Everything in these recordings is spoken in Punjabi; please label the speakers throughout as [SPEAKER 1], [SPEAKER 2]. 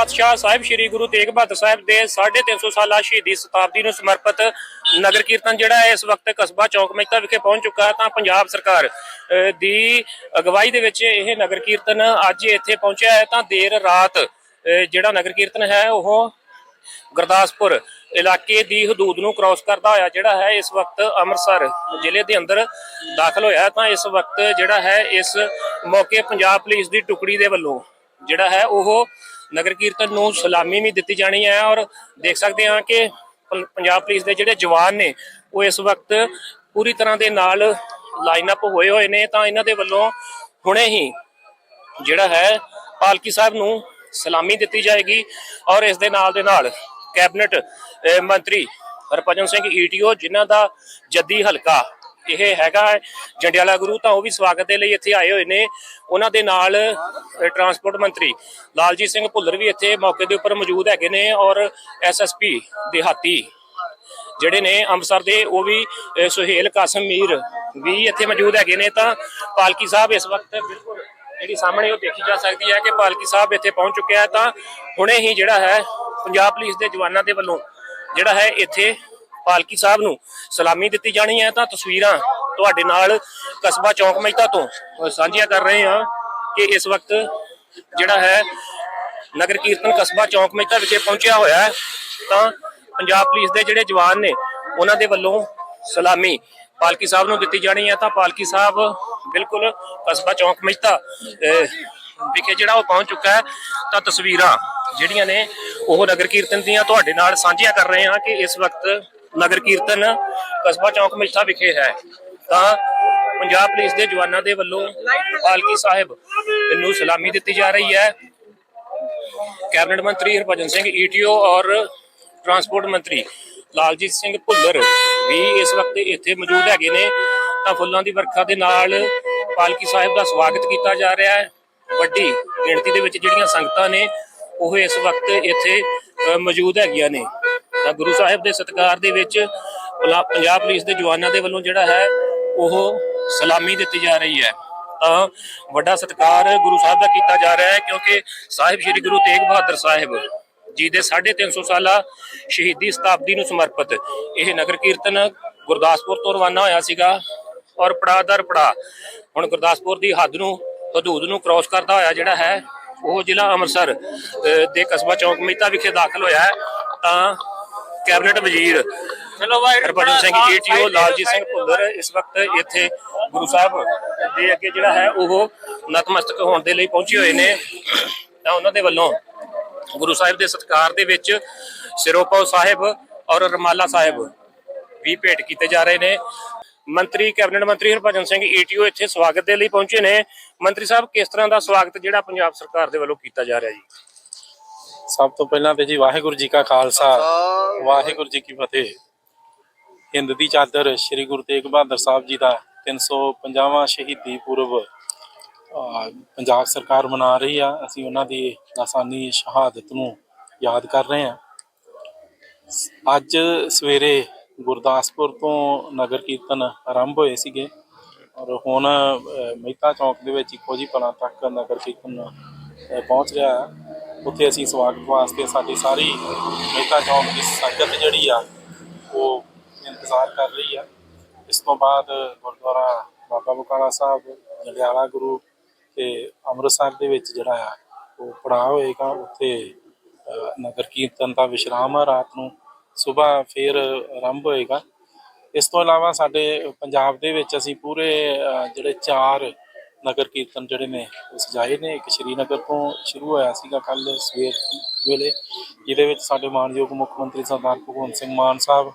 [SPEAKER 1] ਪਾਤਸ਼ਾਹ ਸਾਹਿਬ ਸ੍ਰੀ ਗੁਰੂ ਤੇਗ ਬਹਾਦਰ ਸਾਹਿਬ ਦੇ 350 ਸਾਲਾ ਸ਼ਹੀਦੀ ਸ਼ਤਾਬਦੀ ਨੂੰ ਸਮਰਪਿਤ ਨਗਰ ਕੀਰਤਨ ਜਿਹੜਾ ਹੈ, ਇਸ ਵਕਤ ਕਸਬਾ ਚੌਕ ਮਹਿਤਾ ਵਿਖੇ ਪਹੁੰਚ ਚੁੱਕਾ ਹੈ। ਤਾਂ ਪੰਜਾਬ ਸਰਕਾਰ ਦੀ ਅਗਵਾਈ ਦੇ ਵਿੱਚ ਇਹ ਨਗਰ ਕੀਰਤਨ ਅੱਜ ਇੱਥੇ ਪਹੁੰਚਿਆ ਹੈ। ਤਾਂ ਦੇਰ ਰਾਤ ਜਿਹੜਾ ਨਗਰ ਕੀਰਤਨ ਹੈ, ਉਹ ਗੁਰਦਾਸਪੁਰ ਇਲਾਕੇ ਦੀ ਹਦੂਦ ਨੂੰ ਕ੍ਰਾਸ ਕਰਦਾ ਹੋਇਆ ਜਿਹੜਾ ਹੈ, ਇਸ ਵਕਤ ਅੰਮ੍ਰਿਤਸਰ ਜ਼ਿਲ੍ਹੇ ਦੇ ਅੰਦਰ ਦਾਖਲ ਹੋਇਆ ਤਾਂ ਇਸ ਵਕਤ ਜਿਹੜਾ ਹੈ, ਇਸ ਮੌਕੇ ਪੰਜਾਬ ਪੁਲਿਸ ਦੀ ਟੁਕੜੀ ਦੇ ਵੱਲੋਂ ਜਿਹੜਾ ਹੈ, ਉਹ ਨਗਰ ਕੀਰਤਨ ਨੂੰ ਸਲਾਮੀ ਵੀ ਦਿੱਤੀ ਜਾਣੀ ਹੈ ਔਰ ਦੇਖ ਸਕਦੇ ਹਾਂ ਕਿ ਪੰਜਾਬ ਪੁਲਿਸ ਦੇ ਜਿਹੜੇ ਜਵਾਨ ਨੇ, ਉਹ ਇਸ ਵਕਤ ਪੂਰੀ ਤਰ੍ਹਾਂ ਦੇ ਨਾਲ ਲਾਈਨ ਅਪ ਹੋਏ ਹੋਏ ਨੇ ਤਾਂ ਇਹਨਾਂ ਦੇ ਵੱਲੋਂ ਹੁਣੇ ਹੀ ਜਿਹੜਾ ਹੈ ਪਾਲਕੀ ਸਾਹਿਬ ਨੂੰ ਸਲਾਮੀ ਦਿੱਤੀ ਜਾਏਗੀ ਔਰ ਇਸ ਦੇ ਨਾਲ ਦੇ ਨਾਲ ਕੈਬਨਿਟ ਮੰਤਰੀ ਹਰਭਜਨ ਸਿੰਘ ਈਟੀਓ, ਜਿਨ੍ਹਾਂ ਦਾ ਜੱਦੀ ਹਲਕਾ ਇਹ ਹੈਗਾ ਜੰਡਿਆਲਾ ਗੁਰੂ ਤਾਂ ਉਹ ਵੀ ਸਵਾਗਤ ਦੇ ਲਈ ਇੱਥੇ ਆਏ ਹੋਏ ਨੇ। ਉਹਨਾਂ ਦੇ ਨਾਲ ਟਰਾਂਸਪੋਰਟ ਮੰਤਰੀ ਲਾਲਜੀਤ ਸਿੰਘ ਭੁੱਲਰ ਵੀ ਇੱਥੇ ਮੌਕੇ ਦੇ ਉੱਪਰ ਮੌਜੂਦ ਹੈਗੇ ਨੇ ਔਰ ਐਸਐਸਪੀ ਦਿਹਾਤੀ ਜਿਹੜੇ ਨੇ ਅੰਮ੍ਰਿਤਸਰ ਦੇ, ਉਹ ਵੀ ਸੁਹੇਲ ਕਾਸਮ ਮੀਰ ਵੀ ਇੱਥੇ ਮੌਜੂਦ ਹੈਗੇ ਨੇ। ਤਾਂ ਪਾਲਕੀ ਸਾਹਿਬ ਇਸ ਵਕਤ ਬਿਲਕੁਲ ਜਿਹੜੀ ਸਾਹਮਣੇ ਉਹ ਦੇਖੀ ਜਾ ਸਕਦੀ ਹੈ ਕਿ ਪਾਲਕੀ ਸਾਹਿਬ ਇੱਥੇ ਪਹੁੰਚ ਚੁੱਕਿਆ ਹੈ। ਤਾਂ ਹੁਣੇ ਹੀ ਜਿਹੜਾ ਹੈ, ਪੰਜਾਬ ਪੁਲਿਸ ਦੇ ਜਵਾਨਾਂ ਦੇ ਵੱਲੋਂ ਜਿਹੜਾ ਹੈ ਇੱਥੇ ਪਾਲਕੀ ਸਾਹਿਬ ਨੂੰ ਸਲਾਮੀ ਦਿੱਤੀ ਜਾਣੀ ਹੈ ਤਾਂ ਤਸਵੀਰਾਂ ਤੁਹਾਡੇ ਨਾਲ ਕਸਬਾ ਚੌਂਕ ਮਹਿਤਾ ਤੋਂ ਸਾਂਝੀਆਂ ਕਰ ਰਹੇ ਹਾਂ ਕਿ ਇਸ ਵਕਤ ਜਿਹੜਾ ਹੈ ਨਗਰ ਕੀਰਤਨ ਕਸਬਾ ਚੌਂਕ ਮਹਿਤਾ ਵਿਖੇ ਪਹੁੰਚਿਆ ਹੋਇਆ ਹੈ। ਤਾਂ ਪੰਜਾਬ ਪੁਲਿਸ ਦੇ ਜਿਹੜੇ ਜਵਾਨ ਨੇ ਉਹਨਾਂ ਦੇ ਵੱਲੋਂ ਸਲਾਮੀ ਪਾਲਕੀ ਸਾਹਿਬ ਨੂੰ ਦਿੱਤੀ ਜਾਣੀ ਹੈ। ਤਾਂ ਪਾਲਕੀ ਸਾਹਿਬ ਬਿਲਕੁਲ ਕਸਬਾ ਚੌਂਕ ਮਹਿਤਾ ਅਹ, ਵਿਖੇ ਜਿਹੜਾ ਉਹ ਪਹੁੰਚ ਚੁੱਕਾ ਹੈ। ਤਾਂ ਤਸਵੀਰਾਂ ਜਿਹੜੀਆਂ ਨੇ ਉਹ ਨਗਰ ਕੀਰਤਨ ਦੀਆਂ ਤੁਹਾਡੇ ਨਾਲ ਸਾਂਝੀਆਂ ਕਰ ਰਹੇ ਹਾਂ ਕਿ ਇਸ ਵਕਤ ਨਗਰ ਕੀਰਤਨ ਕਸਬਾ ਚੌਂਕ ਮਹਿਤਾ ਵਿਖੇ ਹੈ। ਤਾਂ ਪੰਜਾਬ ਪੁਲਿਸ ਦੇ ਜਵਾਨਾਂ ਦੇ ਵੱਲੋਂ ਪਾਲਕੀ ਸਾਹਿਬ ਨੂੰ ਸਲਾਮੀ ਦਿੱਤੀ ਜਾ ਰਹੀ ਹੈ। ਕੈਬਨਿਟ ਮੰਤਰੀ ਹਰਭਜਨ ਸਿੰਘ ਈਟੀਓ ਔਰ ਟਰਾਂਸਪੋਰਟ ਮੰਤਰੀ ਲਾਲਜੀਤ ਸਿੰਘ ਭੁੱਲਰ ਵੀ ਇਸ ਵਕਤ ਇੱਥੇ ਮੌਜੂਦ ਹੈਗੇ ਨੇ। ਤਾਂ ਫੁੱਲਾਂ ਦੀ ਵਰਖਾ ਦੇ ਨਾਲ ਪਾਲਕੀ ਸਾਹਿਬ ਦਾ ਸਵਾਗਤ ਕੀਤਾ ਜਾ ਰਿਹਾ ਹੈ। ਵੱਡੀ ਗਿਣਤੀ ਦੇ ਵਿੱਚ ਜਿਹੜੀਆਂ ਸੰਗਤਾਂ ਨੇ, ਉਹ ਇਸ ਵਕਤ ਇੱਥੇ ਮੌਜੂਦ ਹੈਗੀਆਂ ਨੇ। ਤਾਂ ਗੁਰੂ ਸਾਹਿਬ ਦੇ ਸਤਿਕਾਰ ਦੇ ਵਿੱਚ ਪੰਜਾਬ ਪੁਲਿਸ ਦੇ ਜਵਾਨਾਂ ਦੇ ਵੱਲੋਂ ਜਿਹੜਾ ਹੈ ਉਹ ਸਲਾਮੀ ਦਿੱਤੀ ਜਾ ਰਹੀ ਹੈ। ਤਾਂ ਵੱਡਾ ਸਤਿਕਾਰ ਗੁਰੂ ਸਾਹਿਬ ਦਾ ਕੀਤਾ ਜਾ ਰਿਹਾ ਹੈ ਕਿਉਂਕਿ ਸਾਹਿਬ ਸ੍ਰੀ ਗੁਰੂ ਤੇਗ ਬਹਾਦਰ ਸਾਹਿਬ ਜੀ ਦੇ 350 ਸਾਲਾ ਸ਼ਹੀਦੀ ਸ਼ਤਾਬਦੀ ਨੂੰ ਸਮਰਪਿਤ ਇਹ ਨਗਰ ਕੀਰਤਨ ਗੁਰਦਾਸਪੁਰ ਤੋਂ ਰਵਾਨਾ ਹੋਇਆ ਸੀਗਾ ਔਰ ਪੜਾਅ ਦਰ ਪੜਾਅ ਹੁਣ ਗੁਰਦਾਸਪੁਰ ਦੀ ਹੱਦ ਨੂੰ ਹਦੂਦ ਨੂੰ ਕ੍ਰਾਸ ਕਰਦਾ ਹੋਇਆ ਜਿਹੜਾ ਹੈ ਉਹ ਜ਼ਿਲ੍ਹਾ ਅੰਮ੍ਰਿਤਸਰ ਅਹ, ਦੇ ਕਸਬਾ ਚੌਂਕ ਮਹਿਤਾ ਵਿਖੇ ਦਾਖਲ ਹੋਇਆ ਹੈ। ਤਾਂ ਕੈਬਨਿਟ ਵਜ਼ੀਰ
[SPEAKER 2] ਚਲੋ ਭਾਈ
[SPEAKER 1] ਹਰਭਜਨ ਸਿੰਘ ਈਟੀਓ ਲਾਲਜੀਤ ਸਿੰਘ ਭੁੱਲਰ ਇਸ ਵਕਤ ਇੱਥੇ ਗੁਰੂ ਸਾਹਿਬ ਦੇ ਅੱਗੇ ਜਿਹੜਾ ਹੈ ਉਹ ਨਤਮਸਤਕ ਹੋਣ ਦੇ ਲਈ ਪਹੁੰਚੇ ਹੋਏ ਨੇ। ਤਾਂ ਉਹਨਾਂ ਦੇ ਵੱਲੋਂ ਗੁਰੂ ਸਾਹਿਬ ਦੇ ਸਤਿਕਾਰ ਦੇ ਵਿੱਚ ਸਿਰੋਪਾਉ ਸਾਹਿਬ ਔਰ ਰਮਾਲਾ ਸਾਹਿਬ ਵੀ ਭੇਟ ਕੀਤੇ ਜਾ ਰਹੇ ਨੇ। ਮੰਤਰੀ ਕੈਬਨਿਟ ਮੰਤਰੀ ਹਰਭਜਨ ਸਿੰਘ ਈਟੀਓ ਇੱਥੇ ਸਵਾਗਤ ਦੇ ਲਈ ਪਹੁੰਚੇ ਨੇ। ਮੰਤਰੀ ਸਾਹਿਬ ਕਿਸ ਤਰ੍ਹਾਂ ਦਾ ਸਵਾਗਤ ਜਿਹੜਾ ਪੰਜਾਬ ਸਰਕਾਰ ਦੇ ਵੱਲੋਂ ਕੀਤਾ ਜਾ ਰਿਹਾ ਜੀ?
[SPEAKER 3] ਸਭ ਤੋਂ ਪਹਿਲਾਂ ਤੇ ਜੀ ਵਾਹਿਗੁਰੂ ਜੀ ਕਾ ਖਾਲਸਾ। ਵਾਹਿਗੁਰੂ ਜੀ ਕੀ ਫਤਿਹ। ਹਿੰਦ ਦੀ ਚਾਦਰ ਸ੍ਰੀ ਗੁਰੂ ਤੇਗ ਬਹਾਦਰ ਸਾਹਿਬ ਜੀ ਦਾ 350ਵਾਂ ਸ਼ਹੀਦੀ ਪੁਰਬ ਪੰਜਾਬ ਸਰਕਾਰ ਮਨਾ ਰਹੀ ਆ। ਅਸੀਂ ਉਹਨਾਂ ਦੀ ਲਾਸਾਨੀ ਸ਼ਹਾਦਤ ਨੂੰ ਯਾਦ ਕਰ ਰਹੇ ਹਾਂ ਅੱਜ ਸਵੇਰੇ ਗੁਰਦਾਸਪੁਰ ਤੋਂ ਨਗਰ ਕੀਰਤਨ ਆਰੰਭ ਹੋਏ ਸੀਗੇ ਔਰ ਹੁਣ ਮਹਿਤਾ ਚੌਕ ਦੇ ਵਿੱਚ ਇੱਕੋ ਜੀ ਪਲਾਂ ਤੱਕ ਨਗਰ ਕੀਰਤਨ ਪਹੁੰਚ ਰਿਹਾ ਹੈ ਉੱਥੇ ਅਸੀਂ ਸਵਾਗਤ ਵਾਸਤੇ ਸਾਡੀ ਸਾਰੀ ਮਹਿਤਾ ਚੌਕ ਦੀ ਸੰਗਤ ਜਿਹੜੀ ਆ, ਉਹ ਇੰਤਜ਼ਾਰ ਕਰ ਰਹੀ ਆ। ਇਸ ਤੋਂ ਬਾਅਦ ਗੁਰਦੁਆਰਾ ਬਾਬਾ ਬਕਾਲਾ ਸਾਹਿਬ ਜੰਡਿਆਲਾ ਗੁਰੂ ਤੇ ਅੰਮ੍ਰਿਤਸਰ ਦੇ ਵਿੱਚ ਜਿਹੜਾ ਆ, ਉਹ ਪੜਾਅ ਹੋਏਗਾ। ਉੱਥੇ ਨਗਰ ਕੀਰਤਨ ਦਾ ਵਿਸ਼ਰਾਮ ਆ ਰਾਤ ਨੂੰ। ਸਵੇਰ ਫਿਰ ਆਰੰਭ ਹੋਏਗਾ। ਇਸ ਤੋਂ ਇਲਾਵਾ ਸਾਡੇ ਪੰਜਾਬ ਦੇ ਵਿੱਚ ਅਸੀਂ ਪੂਰੇ ਜਿਹੜੇ ਚਾਰ ਨਗਰ ਕੀਰਤਨ ਜਿਹੜੇ ਨੇ, ਉਹ ਸਜਾਏ ਨੇ। ਇੱਕ ਸ਼੍ਰੀਨਗਰ ਤੋਂ ਸ਼ੁਰੂ ਹੋਇਆ ਸੀਗਾ ਕੱਲ ਸਵੇਰ ਵੇਲੇ, ਜਿਹਦੇ ਵਿੱਚ ਸਾਡੇ ਮਾਨਯੋਗ ਮੁੱਖ ਮੰਤਰੀ ਸਰਦਾਰ ਭਗਵੰਤ ਸਿੰਘ ਮਾਨ ਸਾਹਿਬ,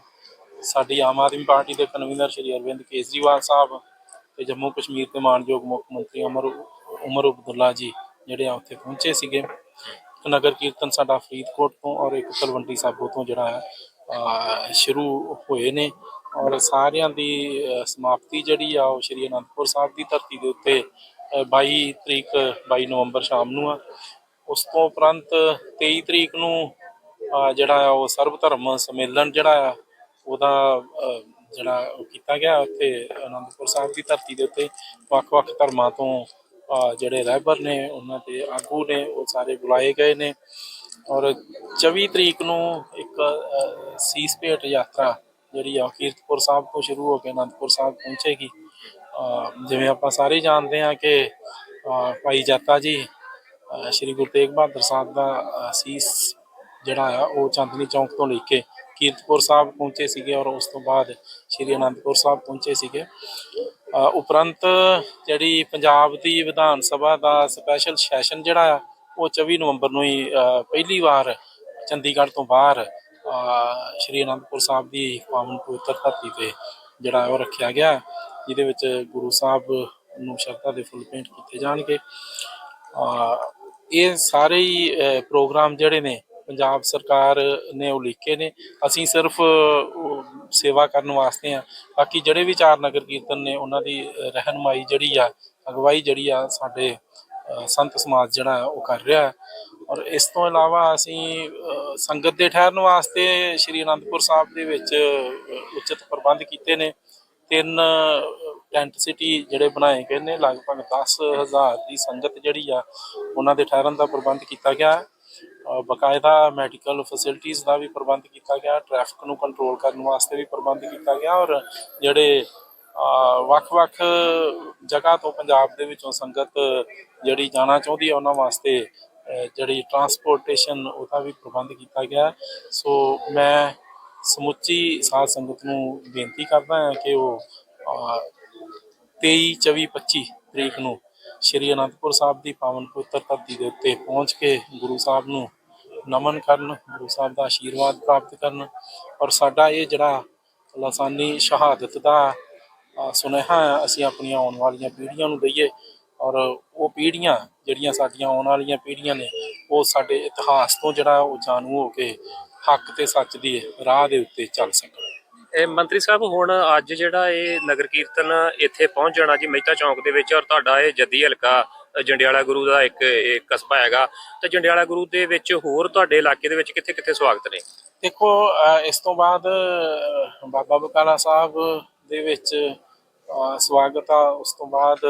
[SPEAKER 3] ਸਾਡੀ ਆਮ ਆਦਮੀ ਪਾਰਟੀ ਦੇ ਕਨਵੀਨਰ ਸ਼੍ਰੀ ਅਰਵਿੰਦ ਕੇਜਰੀਵਾਲ ਸਾਹਿਬ ਤੇ ਜੰਮੂ ਕਸ਼ਮੀਰ ਦੇ ਮਾਨਯੋਗ ਮੁੱਖ ਮੰਤਰੀ ਅਮਰ ਉਮਰ ਅਬਦੁੱਲਾ ਜੀ ਜਿਹੜੇ ਆ ਉੱਥੇ ਪਹੁੰਚੇ ਸੀਗੇ। ਇੱਕ ਨਗਰ ਕੀਰਤਨ ਸਾਡਾ ਫਰੀਦਕੋਟ ਤੋਂ ਔਰ ਇੱਕ ਤਲਵੰਡੀ ਸਾਬੋ ਤੋਂ ਜਿਹੜਾ ਹੈ ਸ਼ੁਰੂ ਹੋਏ ਨੇ। ਔਰ ਸਾਰਿਆਂ ਦੀ ਸਮਾਪਤੀ ਜਿਹੜੀ ਆ ਉਹ ਸ਼੍ਰੀ ਅਨੰਦਪੁਰ ਸਾਹਿਬ ਦੀ ਧਰਤੀ ਦੇ ਉੱਤੇ ਅਹ, 22 ਤਰੀਕ 22 ਨਵੰਬਰ ਸ਼ਾਮ ਨੂੰ ਆ। ਉਸ ਤੋਂ ਉਪਰੰਤ 23 ਤਰੀਕ ਨੂੰ ਜਿਹੜਾ ਆ ਉਹ ਸਰਬ ਧਰਮ ਸੰਮੇਲਨ ਜਿਹੜਾ ਆ ਉਹਦਾ ਜਿਹੜਾ ਉਹ ਕੀਤਾ ਗਿਆ ਉੱਥੇ ਅਨੰਦਪੁਰ ਸਾਹਿਬ ਦੀ ਧਰਤੀ ਦੇ ਉੱਤੇ। ਵੱਖ-ਵੱਖ ਧਰਮਾਂ ਤੋਂ ਜਿਹੜੇ ਰਹਿਬਰ ਨੇ ਉਹਨਾਂ ਦੇ ਆਗੂ ਨੇ ਉਹ ਸਾਰੇ ਬੁਲਾਏ ਗਏ ਨੇ। ਔਰ 24 ਤਰੀਕ ਨੂੰ ਇੱਕ ਅ, ਸੀਸ ਭੇਟ ਯਾਤਰਾ ਜਿਹੜੀ ਆ ਕੀਰਤਪੁਰ ਸਾਹਿਬ ਤੋਂ ਸ਼ੁਰੂ ਹੋ ਕੇ ਅਨੰਦਪੁਰ ਸਾਹਿਬ ਪਹੁੰਚੇਗੀ। ਜਿਵੇਂ ਆਪਾਂ ਸਾਰੇ ਜਾਣਦੇ ਹਾਂ ਕਿ ਭਾਈ ਜਾਤਾ ਜੀ ਸ਼੍ਰੀ ਗੁਰੂ ਤੇਗ ਬਹਾਦਰ ਸਾਹਿਬ ਦਾ ਸੀਸ ਜਿਹੜਾ ਆ, ਉਹ ਚਾਂਦਨੀ ਚੌਂਕ ਤੋਂ ਲੈ ਕੇ ਕੀਰਤਪੁਰ ਸਾਹਿਬ ਪਹੁੰਚੇ ਸੀਗੇ ਔਰ ਉਸ ਤੋਂ ਬਾਅਦ ਸ਼੍ਰੀ ਅਨੰਦਪੁਰ ਸਾਹਿਬ ਪਹੁੰਚੇ ਸੀਗੇ। ਉਪਰੰਤ ਜਿਹੜੀ ਪੰਜਾਬ ਦੀ ਵਿਧਾਨ ਸਭਾ ਦਾ ਸਪੈਸ਼ਲ ਸੈਸ਼ਨ ਜਿਹੜਾ ਆ, ਉਹ 24 ਨਵੰਬਰ ਨੂੰ ਹੀ ਪਹਿਲੀ ਵਾਰ ਚੰਡੀਗੜ੍ਹ ਤੋਂ ਬਾਹਰ ਸ਼੍ਰੀ ਅਨੰਦਪੁਰ ਸਾਹਿਬ ਦੀ ਪਾਵਨ ਪਵਿੱਤਰ ਧਰਤੀ ਤੇ ਜਿਹੜਾ ਉਹ ਰੱਖਿਆ ਗਿਆ, ਜਿਹਦੇ ਵਿੱਚ ਗੁਰੂ ਸਾਹਿਬ ਨੂੰ ਸ਼ਰਧਾ ਦੇ ਫੁੱਲ ਭੇਂਟ ਕੀਤੇ ਜਾਣਗੇ। ਇਹ ਸਾਰੇ ਹੀ ਪ੍ਰੋਗਰਾਮ ਜਿਹੜੇ ਨੇ, ਪੰਜਾਬ ਸਰਕਾਰ ਨੇ ਉਲੀਕੇ ਨੇ। ਅਸੀਂ ਸਿਰਫ ਸੇਵਾ ਕਰਨ ਵਾਸਤੇ ਆ। ਬਾਕੀ ਜਿਹੜੇ ਵੀ ਚਾਰ ਨਗਰ ਕੀਰਤਨ ਨੇ, ਉਹਨਾਂ ਦੀ ਰਹਿਨਮਾਈ ਜਿਹੜੀ ਆ, ਅਗਵਾਈ ਜਿਹੜੀ ਆ, ਸਾਡੇ ਸੰਤ ਸਮਾਜ ਜਿਹੜਾ ਉਹ ਕਰ ਰਿਹਾ। ਔਰ ਇਸ ਤੋਂ ਇਲਾਵਾ ਅਸੀਂ ਸੰਗਤ ਦੇ ਠਹਿਰਨ ਵਾਸਤੇ ਸ਼੍ਰੀ ਅਨੰਦਪੁਰ ਸਾਹਿਬ ਦੇ ਵਿੱਚ ਉਚਿਤ ਪ੍ਰਬੰਧ ਕੀਤੇ ਨੇ। ਤਿੰਨ ਟੈਂਟ ਸਿਟੀ ਜਿਹੜੇ ਬਣਾਏ ਗਏ ਨੇ, ਲਗਭਗ 10000 ਦੀ ਸੰਗਤ ਜਿਹੜੀ ਆ, ਉਹਨਾਂ ਦੇ ਠਹਿਰਨ ਦਾ ਪ੍ਰਬੰਧ ਕੀਤਾ ਗਿਆ ਹੈ। ਬਕਾਇਦਾ ਮੈਡੀਕਲ ਫੈਸਿਲਿਟੀਆਂ ਦਾ ਵੀ ਪ੍ਰਬੰਧ ਕੀਤਾ ਗਿਆ ਟ੍ਰੈਫਿਕ ਨੂੰ ਕੰਟਰੋਲ ਕਰਨ ਵਾਸਤੇ ਵੀ ਪ੍ਰਬੰਧ ਕੀਤਾ ਗਿਆ ਔਰ ਜਿਹੜੇ ਵੱਖ-ਵੱਖ ਜਗ੍ਹਾ ਤੋਂ ਪੰਜਾਬ ਦੇ ਵਿੱਚੋਂ ਸੰਗਤ ਜਿਹੜੀ ਜਾਣਾ ਚਾਹੁੰਦੀ ਹੈ ਉਹਨਾਂ ਵਾਸਤੇ ਜਿਹੜੀ ਟਰਾਂਸਪੋਰਟੇਸ਼ਨ ਉਹਦਾ ਵੀ ਪ੍ਰਬੰਧ ਕੀਤਾ ਗਿਆ ਸੋ ਮੈਂ ਸਮੁੱਚੀ ਸਾਧ ਸੰਗਤ ਨੂੰ ਬੇਨਤੀ ਕਰਦਾ ਹਾਂ ਕਿ ਉਹ ਅ, 23 24 25 ਤਰੀਕ ਨੂੰ ਸ਼੍ਰੀ ਅਨੰਦਪੁਰ ਸਾਹਿਬ ਦੀ ਪਾਵਨ ਪੁੱਤਰ ਧਰਤੀ ਦੇ ਉੱਤੇ ਪਹੁੰਚ ਕੇ ਗੁਰੂ ਸਾਹਿਬ ਨੂੰ ਨਮਨ ਕਰਨ ਗੁਰੂ ਸਾਹਿਬ ਦਾ ਆਸ਼ੀਰਵਾਦ ਪ੍ਰਾਪਤ ਕਰਨ ਔਰ ਸਾਡਾ ਇਹ ਜਿਹੜਾ ਲਾਸਾਨੀ ਸ਼ਹਾਦਤ ਦਾ ਸੁਨੇਹਾ ਹੈ, ਅਸੀਂ ਆਪਣੀਆਂ ਆਉਣ ਵਾਲੀਆਂ ਪੀੜ੍ਹੀਆਂ ਨੂੰ ਦਈਏ। ਔਰ ਉਹ ਪੀੜ੍ਹੀਆਂ ਜਿਹੜੀਆਂ ਸਾਡੀਆਂ ਆਉਣ ਵਾਲੀਆਂ ਪੀੜ੍ਹੀਆਂ ਨੇ ਉਹ ਸਾਡੇ ਇਤਿਹਾਸ ਤੋਂ ਜਿਹੜਾ ਉਹ ਜਾਣੂ ਹੋ ਕੇ ਹੱਕ ਤੇ ਸੱਚ ਦੀ ਰਾਹ ਦੇ ਉੱਤੇ ਚੱਲ ਸਕਣ।
[SPEAKER 1] ਇਹ ਮੰਤਰੀ ਸਾਹਿਬ ਹੁਣ ਅੱਜ ਜਿਹੜਾ ਇਹ ਨਗਰ ਕੀਰਤਨ ਇੱਥੇ ਪਹੁੰਚ ਜਾਣਾ ਜੀ ਮਹਿਤਾ ਚੌਂਕ ਦੇ ਵਿੱਚ ਔਰ ਤੁਹਾਡਾ ਇਹ ਜੱਦੀ ਹਲਕਾ ਜੰਡਿਆਲਾ ਗੁਰੂ ਦਾ ਇੱਕ ਕਸਬਾ ਹੈਗਾ। ਤੇ ਜੰਡਿਆਲਾ ਗੁਰੂ ਦੇ ਵਿੱਚ ਹੋਰ ਤੁਹਾਡੇ ਇਲਾਕੇ ਦੇ ਵਿੱਚ ਕਿੱਥੇ ਕਿੱਥੇ ਸਵਾਗਤ ਨੇ?
[SPEAKER 3] ਦੇਖੋ ਇਸ ਤੋਂ ਬਾਅਦ ਬਾਬਾ ਬਕਾਲਾ ਸਾਹਿਬ ਦੇ ਵਿੱਚ ਸਵਾਗਤ ਆ। ਉਸ ਤੋਂ ਬਾਅਦ